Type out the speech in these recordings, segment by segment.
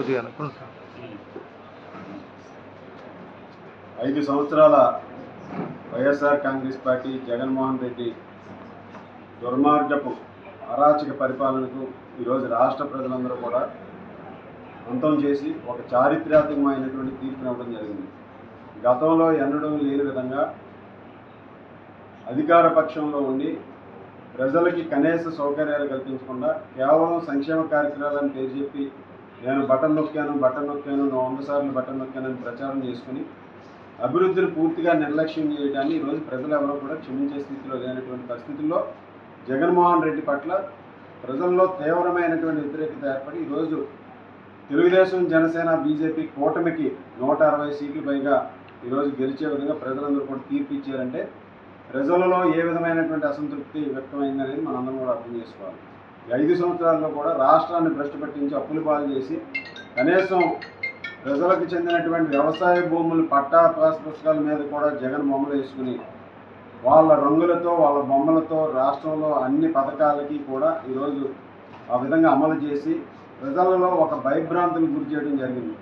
కొద్దిగా అనుకుంటాం ఐదు సంవత్సరాల YSR Congress party Jaganmohan Reddy దుర్మార్గపు అరాచక పరిపాలనకు ఈరోజు రాష్ట్ర ప్రజలందరూ కూడా అంతం చేసి ఒక చారిత్రాత్మకమైనటువంటి తీర్పునివ్వడం జరిగింది. గతంలో ఎన్నడూ లేని విధంగా అధికార పక్షంలో ఉండి ప్రజలకి కనీస సౌకర్యాలు కల్పించకుండా కేవలం సంక్షేమ కార్యక్రమాలను పేరు చెప్పి నేను బటన్ నొక్కాను బటన్ నొక్కాను నువ్వు వంద సార్లు బటన్ నొక్కానని ప్రచారం చేసుకుని అభివృద్ధిని పూర్తిగా నిర్లక్ష్యం చేయడాన్ని ఈరోజు ప్రజలు ఎవరో కూడా క్షమించే స్థితిలో లేనటువంటి పరిస్థితుల్లో జగన్మోహన్ రెడ్డి పట్ల ప్రజల్లో తీవ్రమైనటువంటి వ్యతిరేకత ఏర్పడి ఈరోజు తెలుగుదేశం జనసేన బీజేపీ కూటమికి నూట అరవై సీట్లు పైగా ఈరోజు గెలిచే విధంగా ప్రజలందరూ కూడా తీర్పు ఇచ్చారంటే ప్రజలలో ఏ విధమైనటువంటి అసంతృప్తి వ్యక్తమైందనేది మనందరం కూడా అర్థం చేసుకోవాలి. ఐదు సంవత్సరాల్లో కూడా రాష్ట్రాన్ని భ్రష్టు పట్టించి అప్పులు పాలు చేసి కనీసం ప్రజలకు చెందినటువంటి వ్యవసాయ భూములు పట్టా పాస్ పుస్తకాల మీద కూడా జగన్ బొమ్మలు వేసుకుని వాళ్ళ రంగులతో వాళ్ళ బొమ్మలతో రాష్ట్రంలో అన్ని పథకాలకి కూడా ఈరోజు ఆ విధంగా అమలు చేసి ప్రజలలో ఒక భయభ్రాంతులు గురి చేయడం జరిగింది.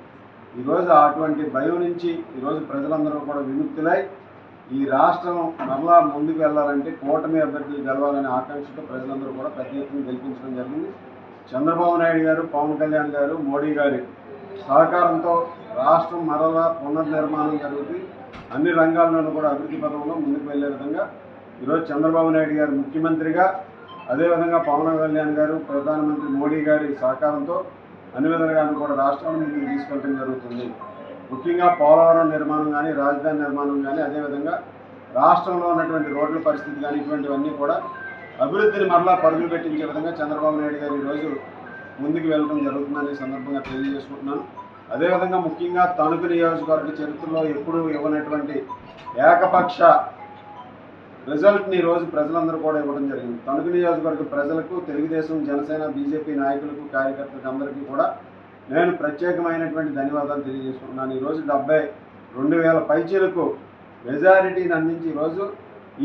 ఈరోజు అటువంటి భయం నుంచి ఈరోజు ప్రజలందరూ కూడా విముక్తులై ఈ రాష్ట్రం మరలా ముందుకు వెళ్ళాలంటే కూటమి అభ్యర్థులు గెలవాలనే ఆకాంక్షతో ప్రజలందరూ కూడా పెద్ద ఎత్తున గెలిపించడం జరిగింది. చంద్రబాబు నాయుడు గారు పవన్ కళ్యాణ్ గారు మోడీ గారి సహకారంతో రాష్ట్రం మరలా పునర్నిర్మాణం జరుగుతుంది. అన్ని రంగాల్లోనూ కూడా అభివృద్ధి పథంలో ముందుకు వెళ్ళే విధంగా ఈరోజు చంద్రబాబు నాయుడు గారు ముఖ్యమంత్రిగా అదేవిధంగా పవన్ కళ్యాణ్ గారు ప్రధానమంత్రి మోడీ గారి సహకారంతో అన్ని విధాలుగాను కూడా రాష్ట్రాన్ని ముందుకు తీసుకెళ్ళడం జరుగుతుంది. ముఖ్యంగా పోలవరం నిర్మాణం కానీ రాజధాని నిర్మాణం కానీ అదేవిధంగా రాష్ట్రంలో ఉన్నటువంటి రోడ్ల పరిస్థితి కానీ ఇటువంటివన్నీ కూడా అభివృద్ధిని మరలా పరుగులు పెట్టించే విధంగా చంద్రబాబు నాయుడు గారు ఈరోజు ముందుకు వెళ్ళడం జరుగుతుందని సందర్భంగా తెలియజేసుకుంటున్నాను. అదేవిధంగా ముఖ్యంగా తణుకు నియోజకవర్గ చరిత్రలో ఎప్పుడూ ఇవ్వనటువంటి ఏకపక్ష రిజల్ట్ని ఈరోజు రోజు ప్రజలందరూ కూడా ఇవ్వడం జరిగింది. తణుకు నియోజకవర్గ ప్రజలకు తెలుగుదేశం జనసేన బీజేపీ నాయకులకు కార్యకర్తలకు అందరికీ కూడా నేను ప్రత్యేకమైనటువంటి ధన్యవాదాలు తెలియజేసుకుంటున్నాను. ఈరోజు డెబ్బై రెండు వేల పైచీలకు మెజారిటీని అందించి ఈరోజు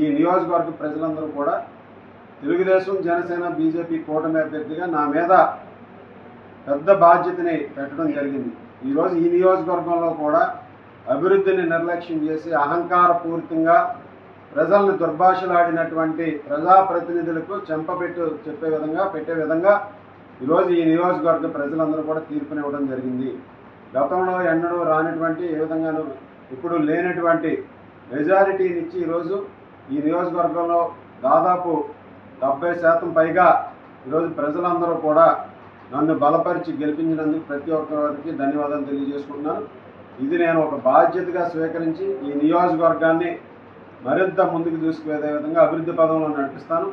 ఈ నియోజకవర్గ ప్రజలందరూ కూడా తెలుగుదేశం జనసేన బీజేపీ కూటమి అభ్యర్థిగా నా మీద పెద్ద బాధ్యతని పెట్టడం జరిగింది. ఈరోజు ఈ నియోజకవర్గంలో కూడా అభివృద్ధిని నిర్లక్ష్యం చేసి అహంకారపూరితంగా ప్రజలను దుర్భాషలాడినటువంటి ప్రజాప్రతినిధులకు చెంపపెట్టు చెప్పే విధంగా పెట్టే విధంగా ఈరోజు ఈ నియోజకవర్గ ప్రజలందరూ కూడా తీర్పునివ్వడం జరిగింది. గతంలో ఎన్నడూ రానటువంటి ఏ విధంగానూ ఇప్పుడు లేనటువంటి మెజారిటీనిచ్చి ఈరోజు ఈ నియోజకవర్గంలో దాదాపు డెబ్బై శాతం పైగా ఈరోజు ప్రజలందరూ కూడా నన్ను బలపరిచి గెలిపించినందుకు ప్రతి ఒక్కరికి ధన్యవాదాలు తెలియజేసుకుంటున్నాను. ఇది నేను ఒక బాధ్యతగా స్వీకరించి ఈ నియోజకవర్గాన్ని మరింత ముందుకు తీసుకువెళ్ళే విధంగా అభివృద్ధి పదంలో నడిపిస్తాను.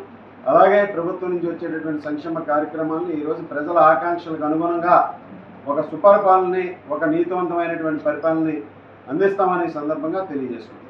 అలాగే ప్రభుత్వం నుంచి వచ్చేటటువంటి సంక్షేమ కార్యక్రమాలను ఈరోజు ప్రజల ఆకాంక్షలకు అనుగుణంగా ఒక సుపరిపాలనని ఒక నీతివంతమైనటువంటి పరిపాలనని అందిస్తామనే సందర్భంగా తెలియజేస్తుంది